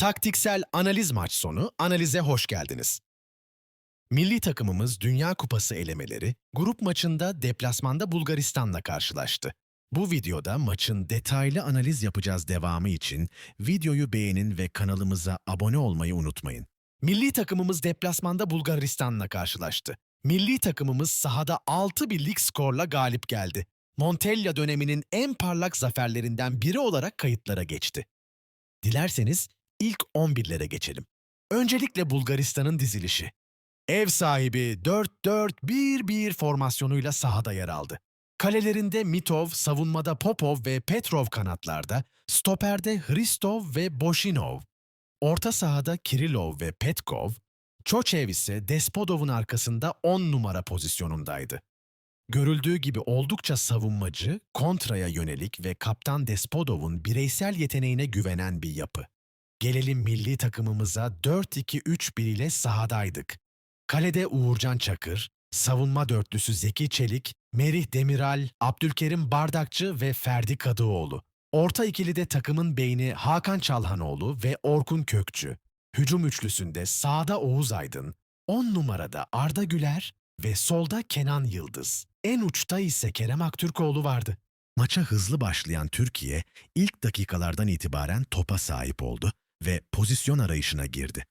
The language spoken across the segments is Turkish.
Taktiksel analiz maç sonu analize hoş geldiniz. Milli takımımız Dünya Kupası elemeleri grup maçında deplasmanda Bulgaristan'la karşılaştı. Bu videoda maçın detaylı analiz yapacağız devamı için videoyu beğenin ve kanalımıza abone olmayı unutmayın. Milli takımımız deplasmanda Bulgaristan'la karşılaştı. Milli takımımız sahada 6 birlik skorla galip geldi. Montella döneminin en parlak zaferlerinden biri olarak kayıtlara geçti. Dilerseniz ilk 11'lere geçelim. Öncelikle Bulgaristan'ın dizilişi. Ev sahibi 4-4-1-1 formasyonuyla sahada yer aldı. Kalelerinde Mitov, savunmada Popov ve Petrov kanatlarda, stoperde Hristov ve Boşinov. Orta sahada Kirilov ve Petkov, Çoçev ise Despodov'un arkasında 10 numara pozisyonundaydı. Görüldüğü gibi oldukça savunmacı, kontraya yönelik ve kaptan Despodov'un bireysel yeteneğine güvenen bir yapı. Gelelim milli takımımıza 4-2-3-1 ile sahadaydık. Kalede Uğurcan Çakır, savunma dörtlüsü Zeki Çelik, Merih Demiral, Abdülkerim Bardakçı ve Ferdi Kadıoğlu. Orta ikilide takımın beyni Hakan Çalhanoğlu ve Orkun Kökçü. Hücum üçlüsünde sağda Oğuz Aydın, 10 numarada Arda Güler ve solda Kenan Yıldız. En uçta ise Kerem Aktürkoğlu vardı. Maça hızlı başlayan Türkiye ilk dakikalardan itibaren topa sahip oldu ve pozisyon arayışına girdi.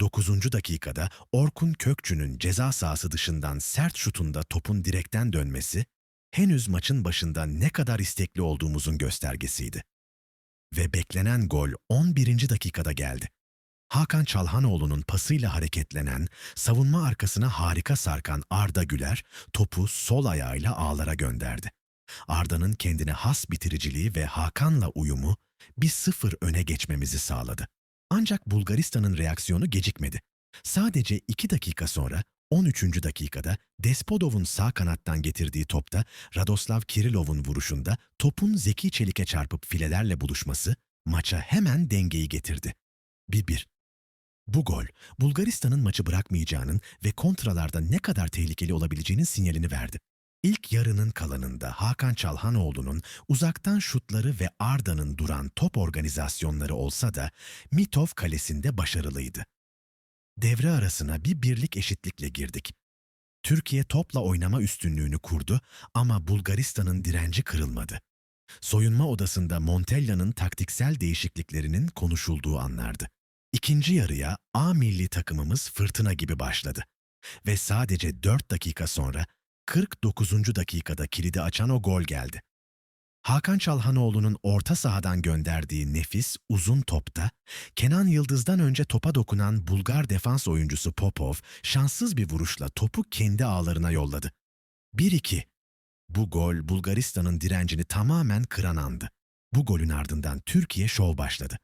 9. dakikada Orkun Kökçü'nün ceza sahası dışından sert şutunda topun direkten dönmesi, henüz maçın başında ne kadar istekli olduğumuzun göstergesiydi. Ve beklenen gol 11. dakikada geldi. Hakan Çalhanoğlu'nun pasıyla hareketlenen, savunma arkasına harika sarkan Arda Güler, topu sol ayağıyla ağlara gönderdi. Arda'nın kendine has bitiriciliği ve Hakan'la uyumu bir sıfır öne geçmemizi sağladı. Ancak Bulgaristan'ın reaksiyonu gecikmedi. Sadece 2 dakika sonra 13. dakikada Despodov'un sağ kanattan getirdiği topta Radoslav Kirilov'un vuruşunda topun Zeki Çelik'e çarpıp filelerle buluşması maça hemen dengeyi getirdi. 1-1. Bu gol, Bulgaristan'ın maçı bırakmayacağının ve kontralarda ne kadar tehlikeli olabileceğinin sinyalini verdi. İlk yarının kalanında Hakan Çalhanoğlu'nun uzaktan şutları ve Arda'nın duran top organizasyonları olsa da Mitov kalesinde başarılıydı. Devre arasına bir birlik eşitlikle girdik. Türkiye topla oynama üstünlüğünü kurdu ama Bulgaristan'ın direnci kırılmadı. Soyunma odasında Montella'nın taktiksel değişikliklerinin konuşulduğu anlardı. İkinci yarıya A milli takımımız fırtına gibi başladı. Ve sadece 4 dakika sonra 49. dakikada kilidi açan o gol geldi. Hakan Çalhanoğlu'nun orta sahadan gönderdiği nefis uzun topta, Kenan Yıldız'dan önce topa dokunan Bulgar defans oyuncusu Popov şanssız bir vuruşla topu kendi ağlarına yolladı. 1-2. Bu gol Bulgaristan'ın direncini tamamen kıran andı. Bu golün ardından Türkiye şov başladı.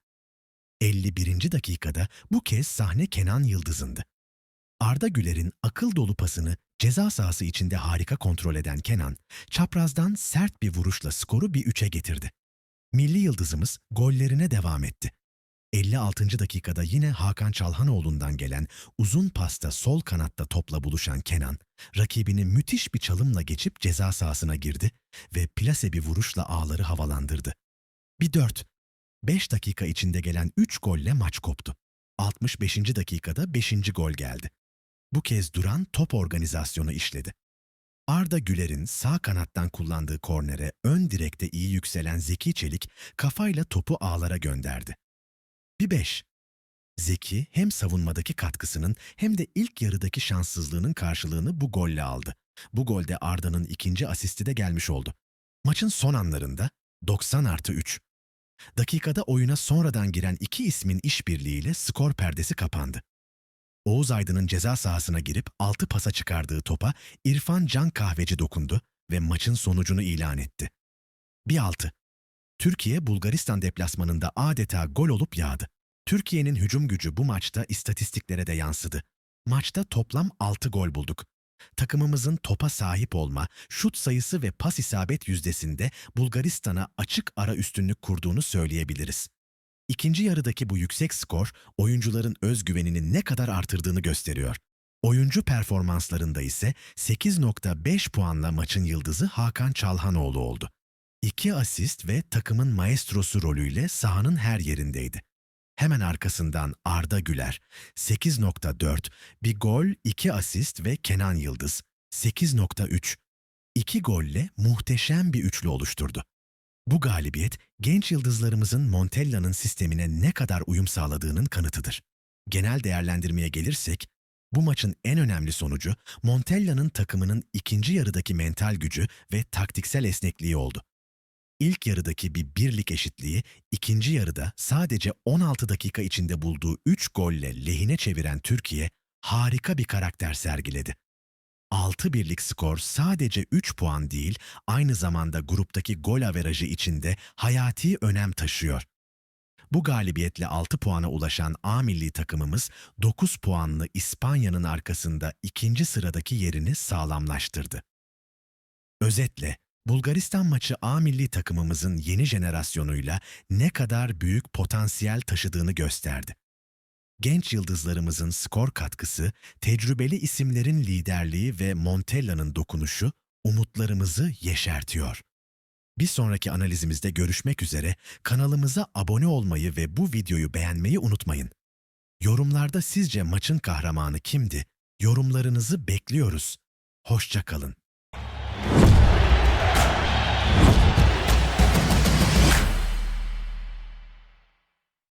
51. dakikada bu kez sahne Kenan Yıldız'ındı. Arda Güler'in akıl dolu pasını ceza sahası içinde harika kontrol eden Kenan, çaprazdan sert bir vuruşla skoru bir üçe getirdi. Milli yıldızımız gollerine devam etti. 56. dakikada yine Hakan Çalhanoğlu'ndan gelen uzun pasta sol kanatta topla buluşan Kenan, rakibini müthiş bir çalımla geçip ceza sahasına girdi ve plase bir vuruşla ağları havalandırdı. Bir dört. 5 dakika içinde gelen 3 golle maç koptu. 65. dakikada 5. gol geldi. Bu kez duran top organizasyonu işledi. Arda Güler'in sağ kanattan kullandığı kornere ön direkte iyi yükselen Zeki Çelik kafayla topu ağlara gönderdi. Bir beş. Zeki hem savunmadaki katkısının hem de ilk yarıdaki şanssızlığının karşılığını bu golle aldı. Bu golde Arda'nın ikinci asisti de gelmiş oldu. Maçın son anlarında 90 artı 3. Dakikada oyuna sonradan giren iki ismin işbirliğiyle skor perdesi kapandı. Oğuz Aydın'ın ceza sahasına girip altı pasa çıkardığı topa İrfan Can Kahveci dokundu ve maçın sonucunu ilan etti. Bir altı. Türkiye Bulgaristan deplasmanında adeta gol olup yağdı. Türkiye'nin hücum gücü bu maçta istatistiklere de yansıdı. Maçta toplam 6 gol bulduk. Takımımızın topa sahip olma, şut sayısı ve pas isabet yüzdesinde Bulgaristan'a açık ara üstünlük kurduğunu söyleyebiliriz. İkinci yarıdaki bu yüksek skor oyuncuların özgüvenini ne kadar artırdığını gösteriyor. Oyuncu performanslarında ise 8.5 puanla maçın yıldızı Hakan Çalhanoğlu oldu. İki asist ve takımın maestrosu rolüyle sahanın her yerindeydi. Hemen arkasından Arda Güler 8.4, bir gol, 2 asist ve Kenan Yıldız 8.3. İki golle muhteşem bir üçlü oluşturdu. Bu galibiyet genç yıldızlarımızın Montella'nın sistemine ne kadar uyum sağladığının kanıtıdır. Genel değerlendirmeye gelirsek, bu maçın en önemli sonucu Montella'nın takımının ikinci yarıdaki mental gücü ve taktiksel esnekliği oldu. İlk yarıdaki bir birlik eşitliği, ikinci yarıda sadece 16 dakika içinde bulduğu 3 golle lehine çeviren Türkiye, harika bir karakter sergiledi. 6 birlik skor sadece 3 puan değil, aynı zamanda gruptaki gol averajı içinde hayati önem taşıyor. Bu galibiyetle 6 puana ulaşan A milli takımımız 9 puanlı İspanya'nın arkasında ikinci sıradaki yerini sağlamlaştırdı. Özetle, Bulgaristan maçı A milli takımımızın yeni jenerasyonuyla ne kadar büyük potansiyel taşıdığını gösterdi. Genç yıldızlarımızın skor katkısı, tecrübeli isimlerin liderliği ve Montella'nın dokunuşu umutlarımızı yeşertiyor. Bir sonraki analizimizde görüşmek üzere kanalımıza abone olmayı ve bu videoyu beğenmeyi unutmayın. Yorumlarda sizce maçın kahramanı kimdi? Yorumlarınızı bekliyoruz. Hoşça kalın.